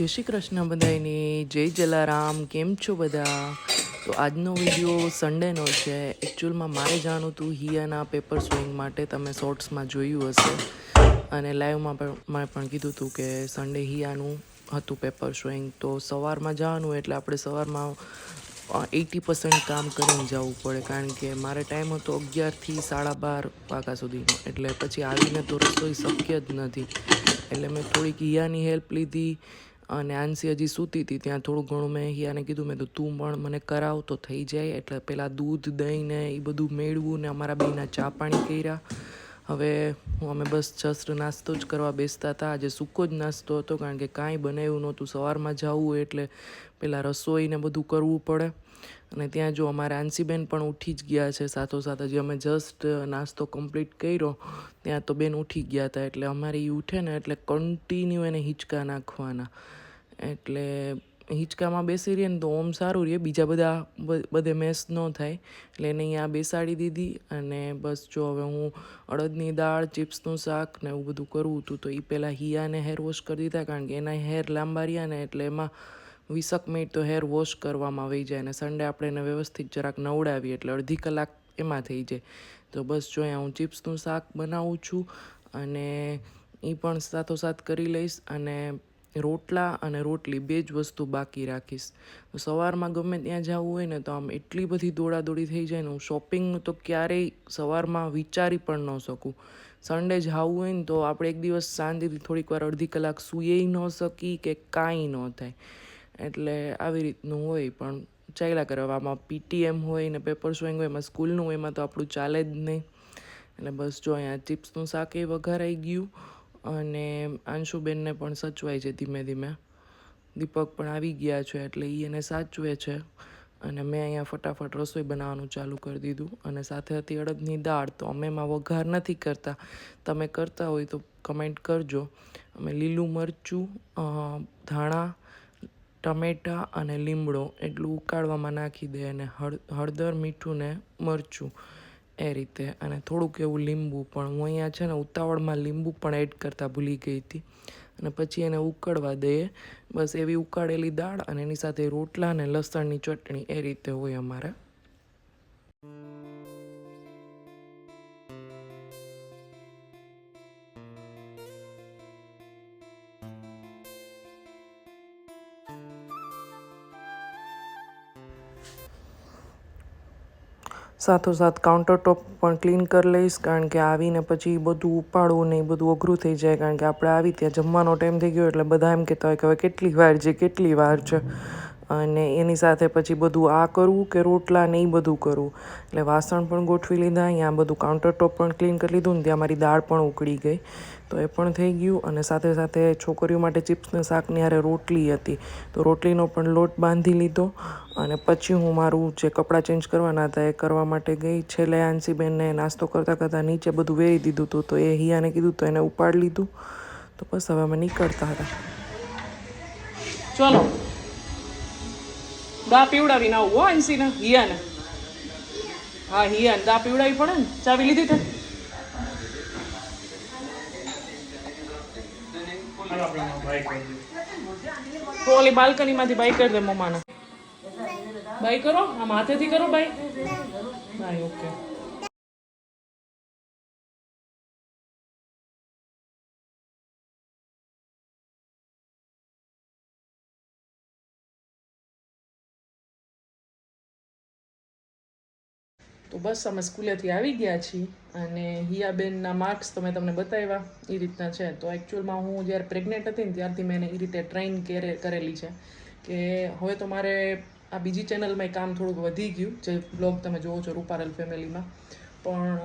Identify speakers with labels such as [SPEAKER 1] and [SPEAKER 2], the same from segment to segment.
[SPEAKER 1] જય શ્રી કૃષ્ણ બધાને જય જલારામ, કેમ છો બધા? તો આજનો વીડિયો સન્ડેનો છે. એકચ્યુઅલમાં મારે જાણવું હતું હિયાના પેપર સ્વિંગ માટે તમે શોર્ટ્સમાં જોયું હશે. અને લાઈવમાં પણ મેં પણ કીધું હતું કે સન્ડે હિયાનું હતું પેપર સ્વિંગ તો સવારમાં જવાનું એટલે આપણે સવારમાં એટી પર્સન્ટ કામ કરીને જવું પડે. કારણ કે મારે ટાઈમ હતો અગિયારથી સાડા બાર વાગ્યા સુધીનો. એટલે પછી આવીને તો રસોઈ શક્ય જ નથી. એટલે મેં થોડીક હિયાની હેલ્પ લીધી. અને આંસી હજી સૂતી હતી, ત્યાં થોડું ઘણું મેં હિયાને કીધું, મેં તો તું પણ મને કરાવ, તો થઈ જાય. એટલે પહેલાં દૂધ, દહીં ને એ બધું મેળવું ને અમારા બેના ચા પાણી કર્યા. હવે હું, અમે બસ જસ્ટ નાસ્તો જ કરવા બેસતા હતા. આજે સૂકો જ નાસ્તો હતો, કારણ કે કાંઈ બનાવ્યું નહોતું. સવારમાં જવું એટલે પહેલાં રસોઈને બધું કરવું પડે. અને ત્યાં જો અમારા આંસીબેન પણ ઉઠી જ ગયા છે સાથોસાથ. હજી અમે જસ્ટ નાસ્તો કમ્પ્લીટ કર્યો, ત્યાં તો બેન ઉઠી ગયા હતા. એટલે અમારે એ ઉઠે ને એટલે કન્ટિન્યુ એને હિંચકા નાખવાના. એટલે હિંચકામાં બેસી રહીએ ને તો ઓમ સારું રહીએ બીજા બધા બધે મેસ ન થાય. એટલે એને અહીંયા બેસાડી દીધી અને બસ જો હવે હું અડદની દાળ, ચિપ્સનું શાક ને એવું બધું કરવું હતું તો એ પહેલાં હિયાને હેર વોશ કરી દીધા કારણ કે એના હેર લાંબા રહ્યા ને એટલે એમાં વીસક મિનિટ તો હેર વોશ કરવામાં આવી જાય અને સન્ડે આપણે એને વ્યવસ્થિત જરાક નવડાવીએ એટલે અડધી કલાક એમાં થઈ જાય. તો બસ જો અહીંયા હું ચિપ્સનું શાક બનાવું છું અને એ પણ સાથોસાથ કરી લઈશ અને રોટલા અને રોટલી બે જ વસ્તુ બાકી રાખીશ. તો સવારમાં ગમે ત્યાં જવું હોય ને તો આમ એટલી બધી દોડાદોડી થઈ જાય ને હું શોપિંગનું તો ક્યારેય સવારમાં વિચારી પણ ન શકું. સન્ડે જવું હોય ને તો આપણે એક દિવસ શાંતિથી થોડીક વાર અડધી કલાક સૂઈએ ન શકી કે કાંઈ ન થાય. એટલે આવી રીતનું હોય પણ ચાલ્યા કરવામાં પીટીએમ હોય ને પેપર શોઈંગ હોય, એમાં સ્કૂલનું હોય, એમાં તો આપણું ચાલે જ નહીં. એટલે બસ જો અહીંયા ચિપ્સનું શાક એ વઘારાઈ ગયું. અને આંશુબેનને પણ સચવાય છે ધીમે ધીમે. દીપક પણ આવી ગયા છે એટલે એ એને સાચવે છે. અને મેં અહીંયા ફટાફટ રસોઈ બનાવવાનું ચાલુ કરી દીધું અને સાથે હતી અડદની દાળ. તો અમે એમાં વઘાર નથી કરતા. તમે કરતા હોય તો કમેન્ટ કરજો. અમે લીલું મરચું ધાણા, ટમેટાં અને લીમડો એટલું ઉકાળવામાં નાખી દે અને હળ, હળદર, મીઠું ને મરચું. એ રીતે. અને થોડુંક એવું લીંબુ પણ. હું અહીંયા છે ને ઉતાવળમાં લીંબુ પણ એડ કરતાં ભૂલી ગઈ હતી. અને પછી એને ઉકળવા દઈએ બસ એવી ઉકાળેલી દાળ અને એની સાથે રોટલા અને લસણની ચટણી એ રીતે હોય અમારે. સાથોસાથ કાઉન્ટર ટોપ પણ ક્લીન કરી લઈશ, કારણ કે આવીને પછી બધું ઉપાડવું ને એ બધું અઘરું થઈ જાય, કારણ કે આપણે આવી ત્યાં જમવાનો ટાઈમ થઈ ગયો એટલે બધા એમ કહેતા હોય કે હવે કેટલી વાર છે, કેટલી વાર છે. અને એની સાથે પછી બધું આ કરવું કે રોટલા ને એ બધું કરવું. એટલે વાસણ પણ ગોઠવી લીધા, અહીંયા બધું કાઉન્ટર ટોપ પણ ક્લીન કરી લીધું ને ત્યાં મારી દાળ પણ ઉકળી ગઈ. તો એ પણ થઈ ગયું અને સાથે સાથે છોકરીઓ માટે ચિપ્સને શાકની હારે રોટલી હતી. તો રોટલીનો પણ લોટ બાંધી લીધો અને પછી હું મારું જે કપડાં ચેન્જ કરવાના હતા એ કરવા માટે ગઈ. છેલ્લે આંસીબેનને નાસ્તો કરતાં કરતાં નીચે બધું વેરી દીધું હતું. તો એ હિયાને કીધું તો એને ઉપાડી લીધું. તો બસ હવે અમે નીકળતા હતા.
[SPEAKER 2] ચલો. દા પીવડાવીને આવું, હો અંશીને હિયાને. હા, હિયાને. દા પીવડાવી પડે ને? ચાવી લીધી તે ઓલી બાલ્કનીમાંથી બાઈ કરી દે મમ્માને. બાઈ કરો? આમ હાથેથી કરો બાઈ બાઈ ઓકે. તો બસ અમે સ્કૂલેથી આવી ગયા છીએ અને હિયાબેનના માર્ક્સ તો મેં તમને બતાવ્યા એ રીતના છે. તો એકચ્યુઅલમાં હું જ્યારે પ્રેગ્નેન્ટ હતી ને ત્યારથી મેં એ રીતે ટ્રેન કરે, કરેલી છે કે હવે તો મારે આ બીજી ચેનલમાં કામ થોડુંક વધી ગયું જે બ્લોગ તમે જોવો છો રૂપારલ ફેમિલીમાં. પણ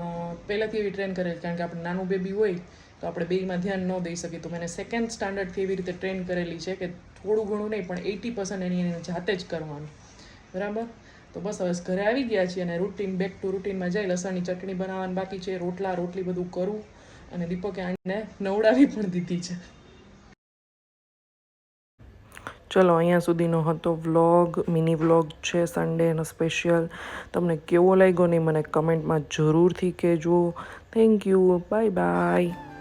[SPEAKER 2] પહેલાંથી એવી ટ્રેન કરેલી કારણ કે આપણે નાનું બેબી હોય તો આપણે બેમાં ધ્યાન ન દઈ શકીએ. તો મેં સેકન્ડ સ્ટાન્ડર્ડથી એવી રીતે ટ્રેન કરેલી છે કે થોડું ઘણું નહીં પણ એટી પર્સન્ટ એની એને જાતે જ કરવાનું. બરાબર? તો બસ હવે ઘરે આવી ગયા છીએ અને રૂટીન બેક ટુ રૂટીનમાં જઈ લસણની ચટણી બનાવવાની બાકી છે, રોટલા, રોટલી બધું કરું અને દીપકે આને નવડાવી પણ દીધી છે.
[SPEAKER 1] ચલો, અહીંયા સુધીનો હતો વ્લોગ, મિની વ્લોગ છે સન્ડેનો સ્પેશિયલ તમને કેવો લાગ્યો નહીં મને કમેન્ટમાં જરૂરથી કહેજો. Thank you bye bye